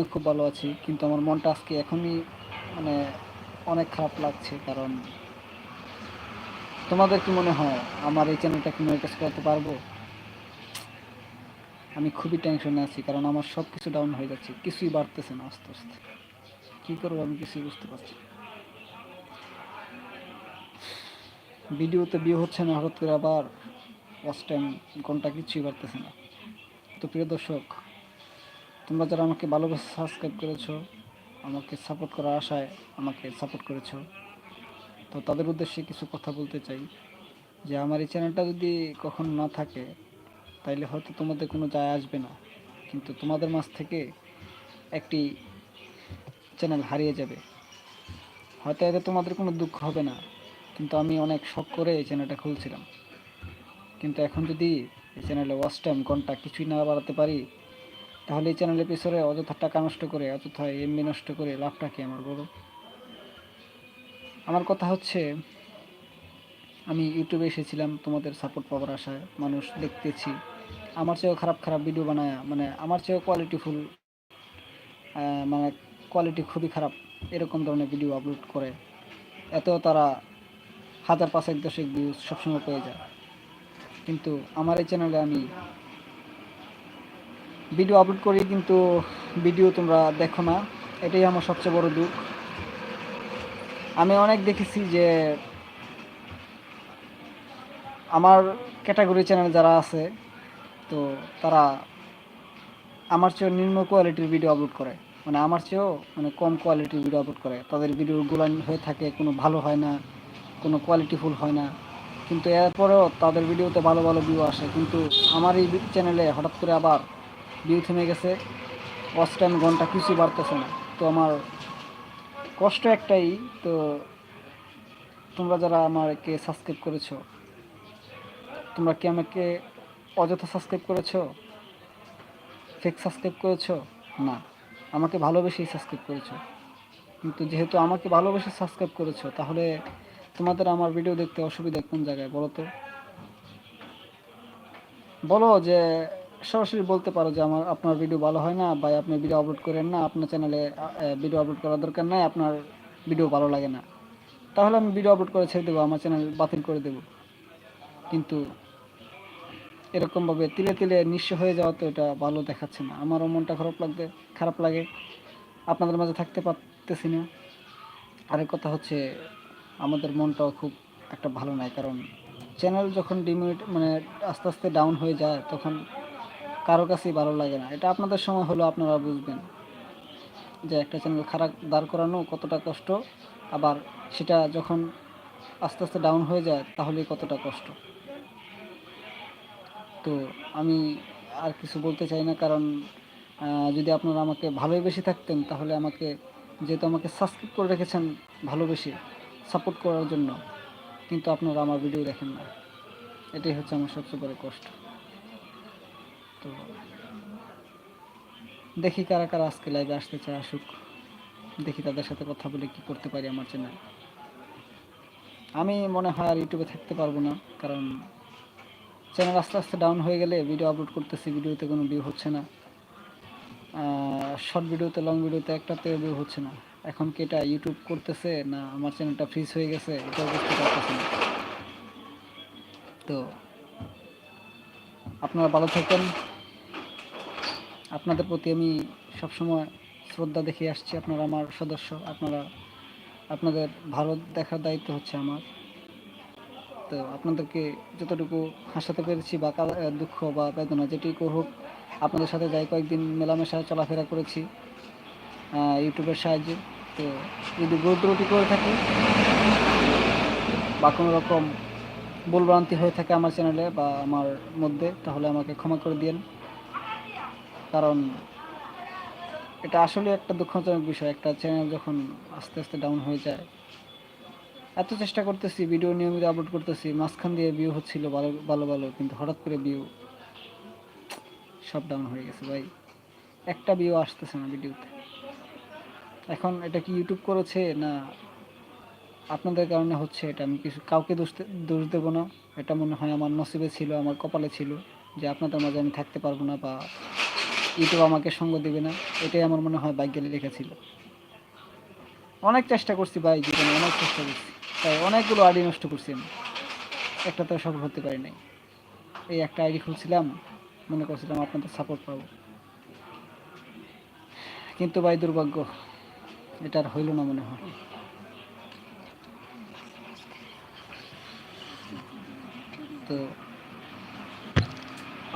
আমিও খুব ভালো আছি, কিন্তু আমার মনটা আজকে এখনই মানে অনেক খারাপ লাগছে, কারণ তোমাদের কি মনে হয় আমার এই চ্যানেলটা কি মনিটাইজ করতে পারব? আমি খুবই টেনশনে আছি, কারণ আমার সব কিছু ডাউন হয়ে যাচ্ছে, কিছুই বাড়তেছে না আস্তে আস্তে। কী করব আমি কিছুই বুঝতে পারছি। ভিডিওতে বিয়ে হচ্ছে না, হঠাৎ করে আবার ফার্স্ট টাইম ঘণ্টা কিছুই বাড়তেছে না। তো প্রিয় দর্শক তোমরা যারা আমাকে ভালোবেসে সাবস্ক্রাইব করেছ, আমাকে সাপোর্ট করার আশায় আমাকে সাপোর্ট করেছ, তো তাদের উদ্দেশ্যে কিছু কথা বলতে চাই। যে আমার এই চ্যানেলটা যদি কখনো না থাকে, তাইলে হয়তো তোমাদের কোনো যায় আসবে না। কিন্তু তোমাদের মাঝ থেকে একটি চ্যানেল হারিয়ে যাবে। হয়তো এতে তোমাদের কোনো দুঃখ হবে না, কিন্তু আমি অনেক শখ করে এই চ্যানেলটা খুলছিলাম। কিন্তু এখন যদি এই চ্যানেলে ওয়াচ টাইম ঘণ্টা কিছুই না বাড়াতে পারি তাহলে এই চ্যানেলের পিছনে অযথা টাকা নষ্ট করে, অযথা এমবি নষ্ট করে লাভটা কি আমার বড় আমার কথা হচ্ছে, আমি ইউটিউবে এসেছিলাম, তোমাদের সাপোর্ট পাওয়ার আশায় মানুষ দেখতেছি। আমার চেয়েও খারাপ খারাপ ভিডিও বানায় মানে আমার চেয়েও কোয়ালিটিফুল মানে কোয়ালিটি খুবই খারাপ এরকম ধরনের ভিডিও আপলোড করে। এতেও তারা হাজার পাঁচেক দশেক ভিউজ সবসময় পেয়ে যায়। কিন্তু আমার এই চ্যানেলে আমি ভিডিও আপলোড করি, কিন্তু ভিডিও তোমরা দেখো না। এটাই আমার সবচেয়ে বড় দুঃখ। আমি অনেক দেখেছি যে আমার ক্যাটাগরি চ্যানেল যারা আছে, তো তারা আমার চেয়েও নিম্ন কোয়ালিটির ভিডিও আপলোড করে। মানে আমার চেয়েও মানে কম কোয়ালিটির ভিডিও আপলোড করে। তাদের ভিডিওগুলো হয়ে থাকে, কোনো ভালো হয় না, কোনো কোয়ালিটিফুল হয় না। কিন্তু এরপরেও তাদের ভিডিওতে ভালো ভালো ভিউ আসে। কিন্তু আমার এই চ্যানেলে হঠাৎ করে আবার ভিউ থেমে গেছে। ওয়াচ ঘণ্টা কিছুই বাড়তেছে না। তো আমার কষ্ট একটাই, তো তোমরা যারা আমাকে সাবস্ক্রাইব করেছ, তোমরা কি আমাকে অযথা সাবস্ক্রাইব করেছ? ফেক সাবস্ক্রাইব করেছ? না, আমাকে ভালোবেসেই সাবস্ক্রাইব করেছ। কিন্তু যেহেতু আমাকে ভালোবেসে সাবস্ক্রাইব করেছ, তাহলে তোমাদের আমার ভিডিও দেখতে অসুবিধা কোন জায়গায় বলো তো? বলো যে সরাসরি বলতে পারো যে আমার, আপনার ভিডিও ভালো হয় না বা আপনি ভিডিও আপলোড করেন না, আপনার চ্যানেলে ভিডিও আপলোড করার দরকার নাই, আপনার ভিডিও ভালো লাগে না। তাহলে আমি ভিডিও আপলোড করে ছেড়ে দেবো, আমার চ্যানেল বাতিল করে দেবো। কিন্তু এরকমভাবে তিলে তিলে নিঃস্ব হয়ে যাওয়া তো এটা ভালো দেখাচ্ছে না। আমারও মনটা খারাপ লাগবে, খারাপ লাগে। আপনাদের মাঝে থাকতে পারতেছি না। আরেক কথা হচ্ছে, আমাদের মনটাও খুব একটা ভালো নয় কারণ চ্যানেল যখন ডিমিট মানে আস্তে আস্তে ডাউন হয়ে যায়, তখন কারও কাছেই ভালো লাগে না। এটা আপনাদের সময় হলো আপনারা বুঝবেন যে একটা চ্যানেল খারাপ দাঁড় করানো কতটা কষ্ট, আবার সেটা যখন আস্তে আস্তে ডাউন হয়ে যায় তাহলে কতটা কষ্ট। তো আমি আর কিছু বলতে চাই না, কারণ যদি আপনারা আমাকে ভালোবেসে থাকতেন তাহলে আমাকে, যেহেতু আমাকে সাবস্ক্রাইব করে রেখেছেন ভালোবেসে সাপোর্ট করার জন্য, কিন্তু আপনারা আমার ভিডিও দেখেন না। এটাই হচ্ছে আমার সবচেয়ে বড় কষ্ট। তো দেখি কারা কারা আজকে লাইভে আসতে চায়, আসুক। দেখি তাদের সাথে কথা বলে কি করতে পারি আমার চ্যানেল আমি মনে হয় আর ইউটিউবে থাকতে পারব না, কারণ চ্যানেল আস্তে আস্তে ডাউন হয়ে গেলে ভিডিও আপলোড করতেছি ভিডিওতে কোনো ভিউ হচ্ছে না। শর্ট ভিডিওতে লং ভিডিওতে একটাতেও ভিউ হচ্ছে না। এখন কি এটা ইউটিউব করতেছে না আমার চ্যানেলটা ফ্রিজ হয়ে গেছে, এটাও বুঝতে পারতেছি না। তো আপনারা ভালো থাকেন। আপনাদের প্রতি আমি সবসময় শ্রদ্ধা দেখে আসছি। আপনারা আমার সদস্য, আপনারা, আপনাদের ভালো দেখার দায়িত্ব হচ্ছে আমার। তো আপনাদেরকে যতটুকু হাসাতে পেরেছি বা দুঃখ বা বেদনা যেটুকু হোক আপনাদের সাথে যাই কয়েকদিন মেলামেশা, চলাফেরা করেছি ইউটিউবের সাহায্যে। তো যদি ত্রুটি করে থাকি বা কোনো রকম ভুলভ্রান্তি হয়ে থাকে আমার চ্যানেলে বা আমার মধ্যে, তাহলে আমাকে ক্ষমা করে দিন কারণ এটা আসলে একটা দুঃখজনক বিষয়। একটা চ্যানেল যখন আস্তে আস্তে ডাউন হয়ে যায়, এত চেষ্টা করতেছি ভিডিও নিয়মিত আপলোড করতেছি, মাঝখান দিয়ে ভিউ হচ্ছিল ভালো ভালো ভালো, কিন্তু হঠাৎ করে ভিউ সব ডাউন হয়ে গেছে ভাই। একটা ভিউ আসতেছে না ভিডিওতে এখন এটা কি ইউটিউব করেছে না আপনাদের কারণে হচ্ছে এটা? আমি কিছু, কাউকে দোষ দোষ দেবো না। এটা মনে হয় আমার নসিবে ছিল, আমার কপালে ছিল যে আপনাদের মাঝে আমি থাকতে পারব না বা ইউটিউব আমাকে সঙ্গ দেবে না, এটাই আমার মনে হয় ভাগ্যে লেখা ছিল। অনেক চেষ্টা করছি ভাই জীবনে, অনেক চেষ্টা করছি। তাই অনেকগুলো আইডি নষ্ট করছি আমি। একটা তো সফল হতে পারি নাই। এই একটা আইডি খুলছিলাম, মনে করছিলাম আপনাদের সাপোর্ট পাবো। কিন্তু ভাই দুর্ভাগ্য, এটা আর হইল না মনে হয়। তো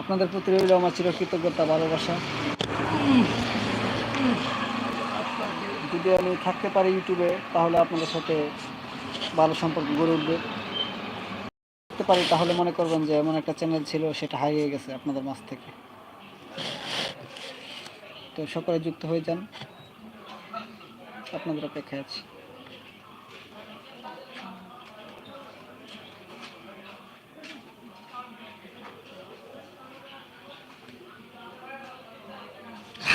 আপনাদের প্রতি রইল আমার চিরকৃতজ্ঞতা, ভালোবাসা। যদি আমি থাকতে পারি ইউটিউবে, তাহলে আপনাদের সাথে ভালো সম্পর্ক গড়ে উঠবে। থাকতে পারি, তাহলে মনে করবেন যে এমন একটা চ্যানেল ছিল, সেটা হারিয়ে গেছে আপনাদের মাঝ থেকে। তো সকলে যুক্ত হয়ে যান। আপনাদের অপেক্ষায় আছি।